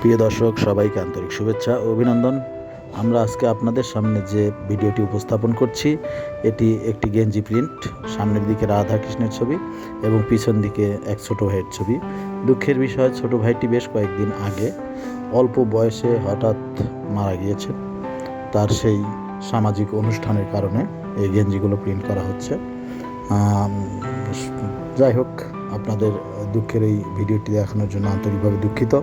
প্রিয় দর্শক, সবাইকে আন্তরিক শুভেচ্ছা ও অভিনন্দন। আমরা আজকে আপনাদের সামনে যে ভিডিওটি উপস্থাপন করছি, এটি একটি গেঞ্জি প্রিন্ট, সামনের দিকে রাধা কৃষ্ণের ছবি এবং পিছন দিকে এক ছোট ভাইয়ের ছবি। দুঃখের বিষয়, ছোট ভাইটি বেশ কয়েকদিন আগে অল্প বয়সে হঠাৎ মারা গিয়েছে তার সেই সামাজিক অনুষ্ঠানের কারণে এই গেঞ্জিগুলো প্রিন্ট করা হচ্ছে। যাই হোক, আপনাদের দুঃখের এই ভিডিওটি দেখানোর জন্য আন্তরিকভাবে দুঃখিত।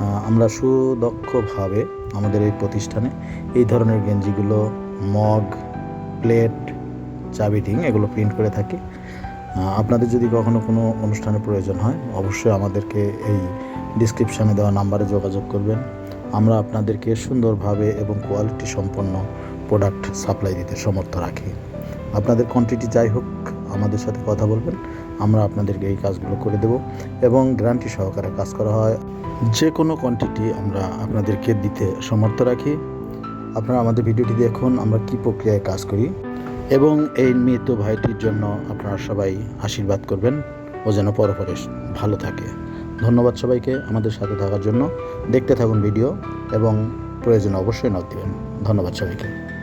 আমরা সুদক্ষভাবে আমাদের এই প্রতিষ্ঠানে এই ধরনের গেঞ্জিগুলো, মগ, প্লেট চাবিটিং এগুলো প্রিন্ট করে থাকি। আপনাদের যদি কখনো কোনো অনুষ্ঠানের প্রয়োজন হয়, অবশ্যই আমাদেরকে এই ডিসক্রিপশানে দেওয়া নাম্বারে যোগাযোগ করবেন। আমরা আপনাদেরকে সুন্দরভাবে এবং কোয়ালিটি সম্পন্ন প্রোডাক্ট সাপ্লাই দিতে সমর্থ রাখি। আপনাদের কোয়ান্টিটি যাই হোক, আমাদের সাথে কথা বলবেন। আমরা আপনাদেরকে এই কাজগুলো করে দেব এবং গ্যারান্টি সহকারে কাজ করা হয়। যে কোনো কোয়ান্টিটি আমরা আপনাদেরকে দিতে সমর্থ রাখি। আপনারা আমাদের ভিডিওটি দেখুন, আমরা কি প্রক্রিয়ায় কাজ করি এবং এই মৃত ভাইটির জন্য আপনারা সবাই আশীর্বাদ করবেন। ও যেন পরপরে ভালো থাকে। ধন্যবাদ সবাইকে আমাদের সাথে থাকার জন্য। দেখতে থাকুন ভিডিও এবং প্রয়োজন অবশ্যই নক দেবেন। ধন্যবাদ সবাইকে।